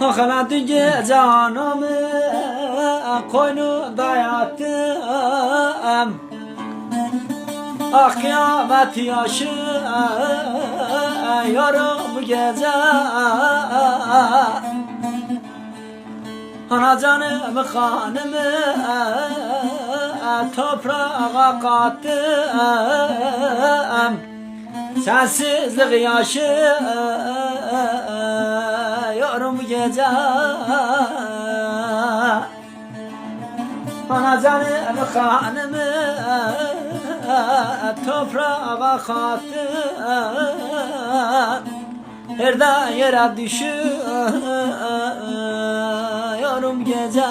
Ağladı gece anamı Koynunda yattım Ah kıyamet yaşı Yarım gece. Ana kanımı Toprağa kattım. Sensizlik yaşı Yorum gece Ana canım kanımı Toprağa kattım Yerden yere düşüyorum gece